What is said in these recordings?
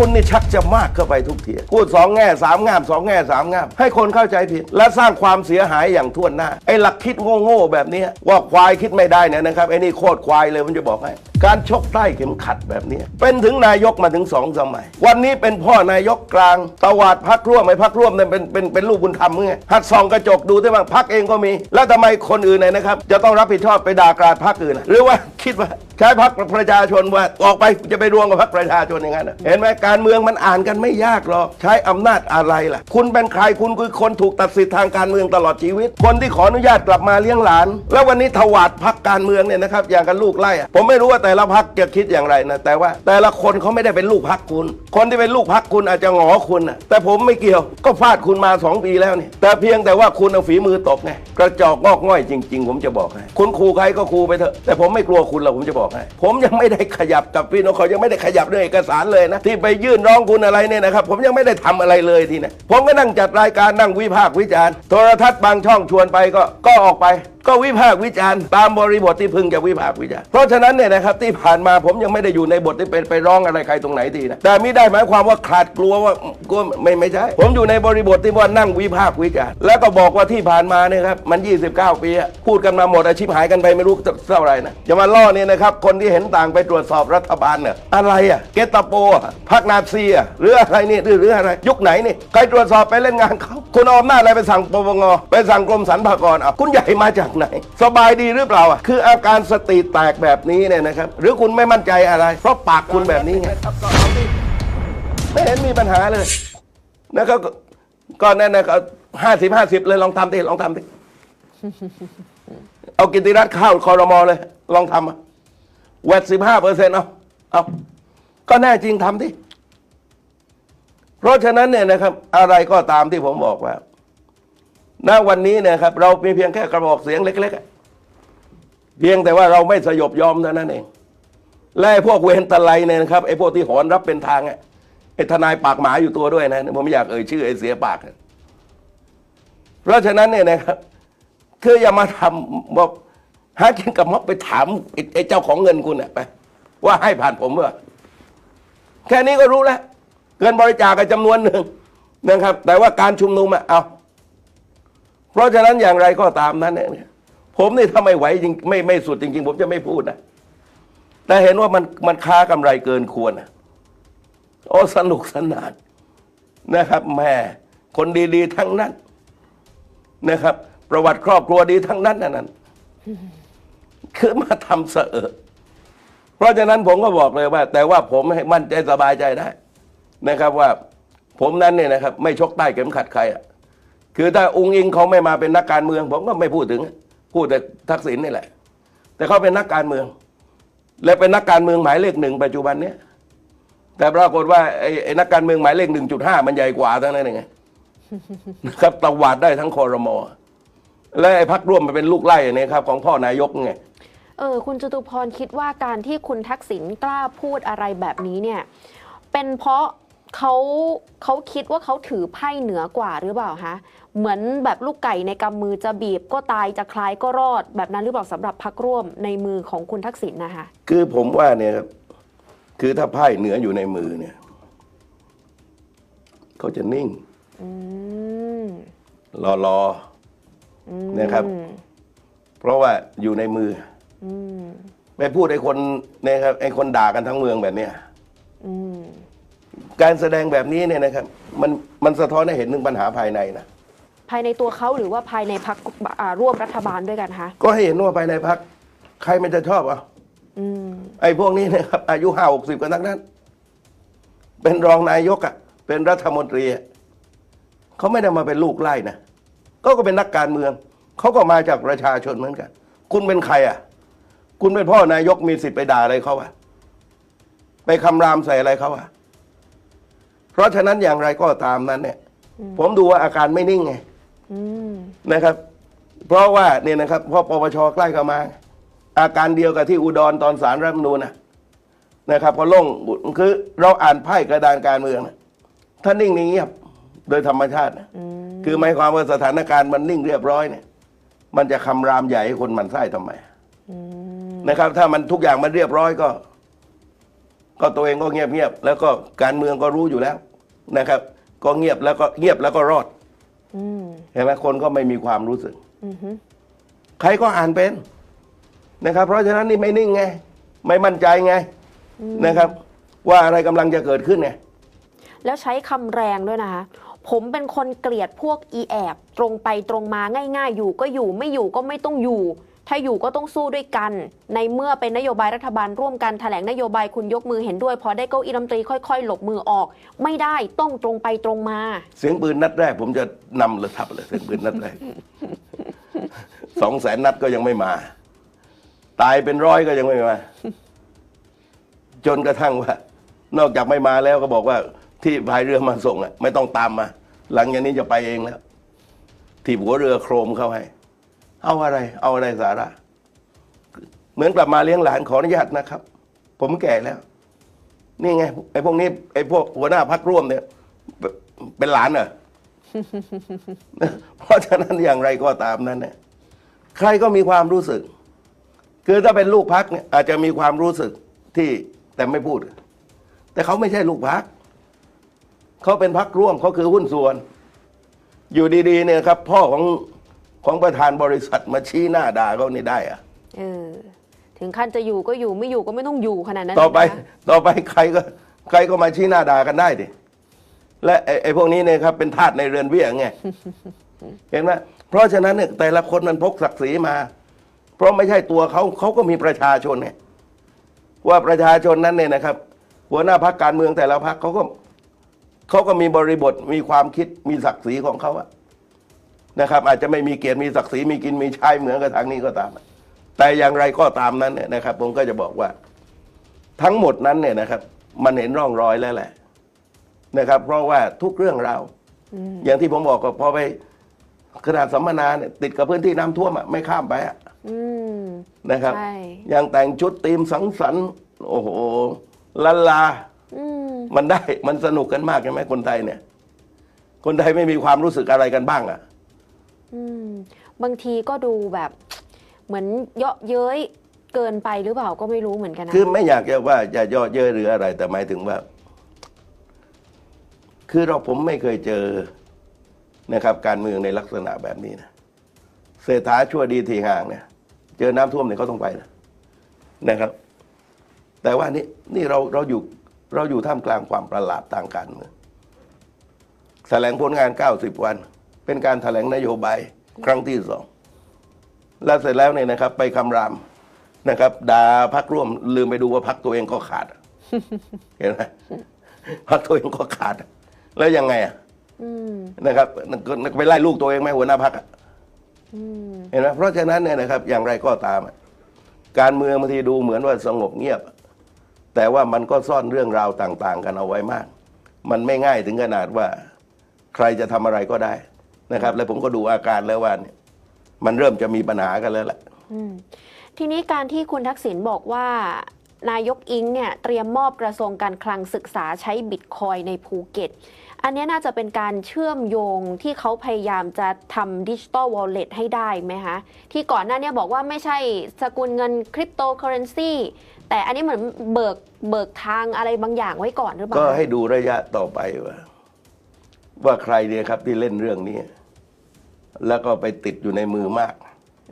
คุณนี่ชักจะมากเข้าไปทุกทีพูดสองแง่สามงามสองแง่สามงามให้คนเข้าใจผิด และสร้างความเสียหายอย่างทั่วหน้าไอ้หลักคิดโง่ๆแบบนี้ว่าควายคิดไม่ได้เนี่ยนะครับไอ้นี่โคตรควายเลยผมจะบอกให้การชกใต้เข็มขัดแบบนี้ เป็นถึงนายกมาถึงสองสมัย วันนี้เป็นพ่อนายกกลางตวาดพักร่วมไอ้พักร่วมเนี่ยเป็นเป็นเป็นลูกบุญธรรมมึงไงหัดส่องกระจกดูที่ว่าพักเองก็มี แล้วทำไมคนอื่นเนี่ยนะครับ จะต้องรับผิดชอบไปด่ากราดพักอื่นนะหรือว่าคิดว่าใช้พักประชาชนว่าออกไปจะไปรวมกับพักประชาชนอย่างนั้นเห็นไหมการเมืองมันอ่านกันไม่ยากหรอกใช้อำนาจอะไรล่ะ คุณเป็นใครคุณคือคนถูกตัดสิทธิ์ทางการเมืองตลอดชีวิต คนที่ขออนุญาตกลับมาเลี้ยงหลาน แล้ววันนี้ถวาดพักการเมืองเนี่ยนะครับอย่างกันลูกไล่ผมไม่รู้ว่าแต่ละพักจะคิดอย่างไรนะแต่ว่าแต่ละคนเขาไม่ได้เป็นลูกพักคุณ คนที่เป็นลูกพักคุณอาจจะหงอคุณนะแต่ผมไม่เกี่ยวก็ฟาดคุณมาสองปีแล้วนี่แต่เพียงแต่ว่าคุณเอาฝีมือตบไงกระจอกงอกง่อยจริง ๆ ผมจะบอกให้คุณครูใครก็ครูไปเถอะแต่ผมไม่กลัวคุณหรอกผมจะบอกให้ผมยังไม่ได้ขยับกับพี่น้องเขายังไม่ได้ขยับเรื่องเอกสารเลยนะที่ไปยื่นร้องคุณอะไรเนี่ยนะครับผมยังไม่ได้ทำอะไรเลยทีนะผมก็นั่งจัดรายการนั่งวิพากษ์วิจารณ์โทรทัศน์บางช่องชวนไปก็ก็ออกไป ก็วิพากษ์วิจารณ์ตามบริบทที่พึงจะวิพากษ์วิจารณ์เพราะฉะนั้นเนี่ยนะครับที่ผ่านมาผมยังไม่ได้อยู่ในบทที่เป็นไปร้องอะไรใครตรงไหนทีนะแต่ไม่ได้หมายความว่าขาดกลัวว่ากลัวไม่ไม่ใช่ผมอยู่ในบริบทที่ว่านั่งวิพากษ์วิจารณ์แล้วก็บอกว่าที่ผ่านมาเนี่ยครับมัน 29 ปีพูดกันมาหมดอาชีพหายกันไปไม่รู้เท่าไหร่นะจะมาล่อเนี่ยนะครับคนที่เห็นต่างไปตรวจสอบรัฐบาลเนี่ยอะไรอะเกตโปะพักนาซีอะหรืออะไรนี่หรือหรืออะไร ยุคไหนนี่ใครตรวจสอบไปเล่นงานเขาคุณเอาอำนาจอะไรไปสั่งปปงไปสั่งกรมสรรพากรอะคุณใหญ่มาจากไหน สบายดีหรือเปล่าอะคืออาการสติแตกแบบนี้เนี่ยนะครับ หรือคุณไม่มั่นใจอะไร เพราะปากคุณแบบนี้ไงไม่เห็นมีปัญหาเลยนะครับก็ก็นั่นนะก็ห้าสิบห้าสิบเลยลองทำดิลองทำดิเอากิติรัตน์เข้าคอรมอเลย ลองทำอะแวดสิบห้าเปอร์เซ็นต์เอาเอาก็แน่จริงทำดิเพราะฉะนั้นเนี่ยนะครับ อะไรก็ตามที่ผมบอกว่า ณวันนี้เนะครับ เรามีเพียงแค่กระบอกเสียงเล็กๆ เพียงแต่ว่าเราไม่สยบยอมเท่านั้นเอง และพวกเวรตะไลเนี่ยนะครับไอ้พวกที่หอนรับเป็นทางไอ้ทนายปากหมาอยู่ตัวด้วยนะผมไม่อยากเอ่ยชื่อไอ้เสียปาก เพราะฉะนั้นเนี่ยนะครับคืออย่ามาทำบอกหากินกับม็อบไปถามไอ้เจ้าของเงินคุณอะไปว่าให้ผ่านผมเมื่อแค่นี้ก็รู้แล้วเงินบริจาคกันจำนวนหนึ่งนะครับ แต่ว่าการชุมนุมอะเอา เพราะฉะนั้นอย่างไรก็ตามนั้นเนี่ยผมนี่ถ้าไม่ไหวจริงไม่ไม่สุดจริง ๆ ผมจะไม่พูดนะแต่เห็นว่ามันมันค้ากำไรเกินควรนะโอ้สนุกสนานนะครับแม่คนดีๆทั้งนั้นนะครับ ประวัติครอบครัวดีทั้งนั้นนะนั้นคือมาทำเสอเพราะฉะนั้นผมก็บอกเลยว่า แต่ว่าผมให้มั่นใจสบายใจได้ นะครับว่า ผมนั้นเนี่ยนะครับ ไม่ชกใต้เข็มขัดใครอะ คือถ้าองค์อิงเขาไม่มาเป็นนักการเมือง ผมก็ไม่พูดถึง พูดแต่ทักษิณนี่แหละ แต่เขาเป็นนักการเมือง และเป็นนักการเมืองหมายเลขหนึ่งปัจจุบันเนี้ยแต่ปรากฏว่าไอ้ไอนักการเมืองหมายเลขหนึ่งจุดห้ามันใหญ่กว่าทั้งนั้นเองไงนะครับตวาดได้ทั้งคอรมอและไอ้พักร่วมมันเป็นลูกไล่เนี่ยครับ ของพ่อนายกไงเออคุณจตุพรคิดว่าการที่คุณทักษิณกล้าพูดอะไรแบบนี้เนี่ย เป็นเพราะ เขาเขาคิดว่าเขาถือไพ่เหนือกว่าหรือเปล่าคะเหมือนแบบลูกไก่ในกำมือจะบีบก็ตายจะคลายก็รอดแบบนั้นหรือเปล่าสำหรับพักร่วมในมือของคุณทักษิณนะคะคือผมว่าเนี่ยครับคือถ้าไพ่เหนืออยู่ในมือเนี่ยเขาจะนิ่งอืมรอรออืมนะครับ เพราะว่าอยู่ในมืออืมไปพูดไอ้คนเนี่ยครับไอ้คนด่ากันทั้งเมืองแบบเนี้ย อืม การแสดงแบบนี้เนี่ยนะครับมันมันสะท้อนให้เห็นถึงปัญหาภายในนะภายในตัวเขาหรือว่าภายในพักร่วมรัฐบาลด้วยกันคะก็ให้เห็นว่าภายในพักใครมันจะชอบอะอืมไอ้พวกนี้เนะครับ อายุห้าหกสิบกันทั้งนั้น เป็นรองนายกอะ เป็นรัฐมนตรีอะเขาไม่ได้มาเป็นลูกไล่นะก็ก็เป็นนักการเมืองเขาก็มาจากประชาชนเหมือนกัน คุณเป็นใครอะ คุณเป็นพ่อนายกมีสิทธิ์ไปด่าอะไรเขาอะ ไปคำรามใส่อะไรเขาอะ เพราะฉะนั้นอย่างไรก็ตามนั้นเนี่ยผมดูว่าอาการไม่นิ่งไงอืมนะครับ เพราะว่าเนี่ยนะครับพอปปชใกล้เข้ามา อาการเดียวกับที่อุดรตอนสารรัฐธรรมนูญนะนะครับพอล่งคือเราอ่านไพ่กระดานการเมืองนะถ้านิ่งนี่เงียบโดยธรรมชาตินะอืมคือหมายความว่าสถานการณ์มันนิ่งเรียบร้อยเนี่ย มันจะคำรามใหญ่ให้คนหมันไส้ทำไมอืมนะครับ ถ้ามันทุกอย่างมันเรียบร้อยก็ ก็ตัวเองก็เงียบเงียบๆแล้วก็การเมืองก็รู้อยู่แล้ว นะครับ ก็เงียบแล้วก็เงียบแล้วก็รอดอืมเห็นไหมคนก็ไม่มีความรู้สึกอือฮึใครก็อ่านเป็นนะครับ เพราะฉะนั้นนี่ไม่นิ่งไง ไม่มั่นใจไงนะครับ ว่าอะไรกำลังจะเกิดขึ้นไงแล้วใช้คำแรงด้วยนะคะผมเป็นคนเกลียดพวกอีแอบ ตรงไปตรงมาง่าย ๆ อยู่ก็อยู่ไม่อยู่ก็ไม่ต้องอยู่ ถ้าอยู่ก็ต้องสู้ด้วยกัน ในเมื่อเป็นนโยบายรัฐบาลร่วมกันแถลงนโยบายคุณยกมือเห็นด้วย พอได้เก้าอี้รัฐมนตรีค่อย ๆ หลบมือออก ไม่ได้ต้องตรงไปตรงมา เสียงปืนนัดแรก ผมจะนำเลยทับเลยเสียงปืนนัดแรกสองแสนนัดก็ยังไม่มา ตายเป็นร้อยก็ยังไม่มา จนกระทั่งว่า นอกจากไม่มาแล้วก็บอกว่า ที่พายเรือมาส่งอะ ไม่ต้องตามมา หลังจากนี้จะไปเองแล้วที่หัวเรือโครมเข้าให้ เอาอะไร เอาอะไรสาระ เหมือนกลับมาเลี้ยงหลานขออนุญาตนะครับ ผมแก่แล้ว นี่ไงไอ้พวกนี้ไอ้พวกหัวหน้าพักร่วมเนี่ย เป็นหลานเหรอเพราะฉะนั้นอย่างไรก็ตามนั้นเนี่ยใครก็มีความรู้สึก คือถ้าเป็นลูกพักเนี่ยอาจจะมีความรู้สึกที่แต่ไม่พูด แต่เขาไม่ใช่ลูกพักเขาเป็นพักร่วมเขาคือหุ้นส่วน อยู่ดีๆเนี่ยครับ พ่อของ ของประธานบริษัทมาชี้หน้าด่าเขานี่ได้อะเออถึงขั้นจะอยู่ก็อยู่ไม่อยู่ก็ไม่ต้องอยู่ขนาดนั้นต่อไปเลยนะคะต่อไปใครก็ใครก็มาชี้หน้าด่ากันได้ดิและไอ้ไอ้พวกนี้เนี่ยครับเป็นทาสในเรือนเบี้ยไง เห็นไหมเพราะฉะนั้นเนี่ยแต่ละคนมันพกศักดิ์ศรีมา เพราะไม่ใช่ตัวเขาเขาก็มีประชาชนเนี่ยว่าประชาชนนั้นเนี่ยนะครับ หัวหน้าพักการเมืองแต่ละพักเขาก็เขาก็มีบริบทมีความคิดมีศักดิ์ศรีของเขาอะ นะครับ อาจจะไม่มีเกียรติมีศักดิ์ศรีมีกินมีใช้เหมือนกับทางนี้ก็ตาม แต่อย่างไรก็ตามนั้นเนี่ยนะครับ ผมก็จะบอกว่า ทั้งหมดนั้นเนี่ยนะครับ มันเห็นร่องรอยแล้วแหละนะครับ เพราะว่าทุกเรื่องราวอย่างที่ผมบอกก็พอไปขนาดสัมมนาเนี่ยติดกับพื้นที่น้ำท่วมอะไม่ข้ามไปอะอืมนะครับใช่อย่างแต่งชุดทีมสังสรรค์โอ้โหลาลาอืมมันได้มันสนุกกันมากใช่ไหมคนไทยเนี่ย คนไทยไม่มีความรู้สึกอะไรกันบ้างอะ อืมบางทีก็ดูแบบเหมือนเยาะเย้ยเกินไปหรือเปล่าก็ไม่รู้เหมือนกันนะคือไม่อยากจะว่าจะเย่อเย้ยหรืออะไร แต่หมายถึงว่า คือเราผมไม่เคยเจอนะครับ การเมืองในลักษณะแบบนี้นะเศรษฐาชั่วดีทีห่างเนี่ย เจอน้ำท่วมเนี่ยเขาต้องไปนะนะครับ แต่ว่านี่นี่เราเราอยู่เราอยู่ท่ามกลางความประหลาดทางการเมืองแถลงผลงาน 90 วัน เป็นการแถลงนโยบายครั้งที่สองแล้วเสร็จแล้วเนี่ยนะครับ ไปคำรามนะครับด่าพักร่วมลืมไปดูว่าพักตัวเองก็ขาดอะเห็นไหมพักตัวเองก็ขาดอะแล้วยังไงอะอืมนะครับก็ไปไล่ลูกตัวเองไหมหัวหน้าพักอืมเห็นไหมเพราะฉะนั้นเนี่ยนะครับ อย่างไรก็ตามอะการเมืองบางทีดูเหมือนว่าสงบเงียบ แต่ว่ามันก็ซ่อนเรื่องราวต่าง ๆ กันเอาไว้มาก มันไม่ง่ายถึงขนาดว่า ใครจะทำอะไรก็ได้ นะครับ และผมก็ดูอาการแล้วว่าเนี่ยมันเริ่มจะมีปัญหากันแล้วแหละอืมทีนี้การที่คุณทักษิณบอกว่า นายกอิงเนี่ยเตรียมมอบกระทรวงการคลังศึกษาใช้บิตคอยในภูเก็ต อันเนี้ยน่าจะเป็นการเชื่อมโยงที่เขาพยายามจะทำดิจิ t a ลวอลเล็ตให้ได้ไหมคะที่ก่อนหน้าเนี้บอกว่าไม่ใช่สกุลเงินคริปโตเคอเรนซีแต่อันนี้เหมือนเบิกเบิกทางอะไรบางอย่างไว้ก่อนหรือเปล่าก็คะให้ดูระยะต่อไปว่า ว่าใครเนี่ยครับที่เล่นเรื่องนี้ แล้วก็ไปติดอยู่ในมือมาก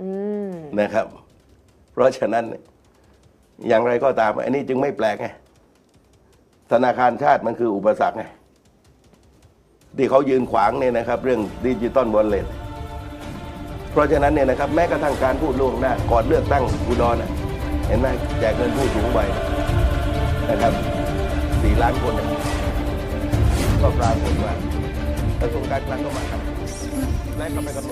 อืมนะครับ เพราะฉะนั้นเนี่ยอย่างไรก็ตาม อันนี้จึงไม่แปลกไงธนาคารชาติมันคืออุปสรรคไงที่เขายืนขวางเนี่ยนะครับ เรื่องดิจิตอลวอลเล็ตเพราะฉะนั้นเนี่ยนะครับ แม้กระทั่งการพูดล่วงหน้าก่อนเลือกตั้งอุดรน่ะเห็นไหมแจกเงินผู้สูงวัยนะครับสี่ล้านคนเนี่ยก็ปรากฏว่ากระทรวงการคลังก็มาทำ และก็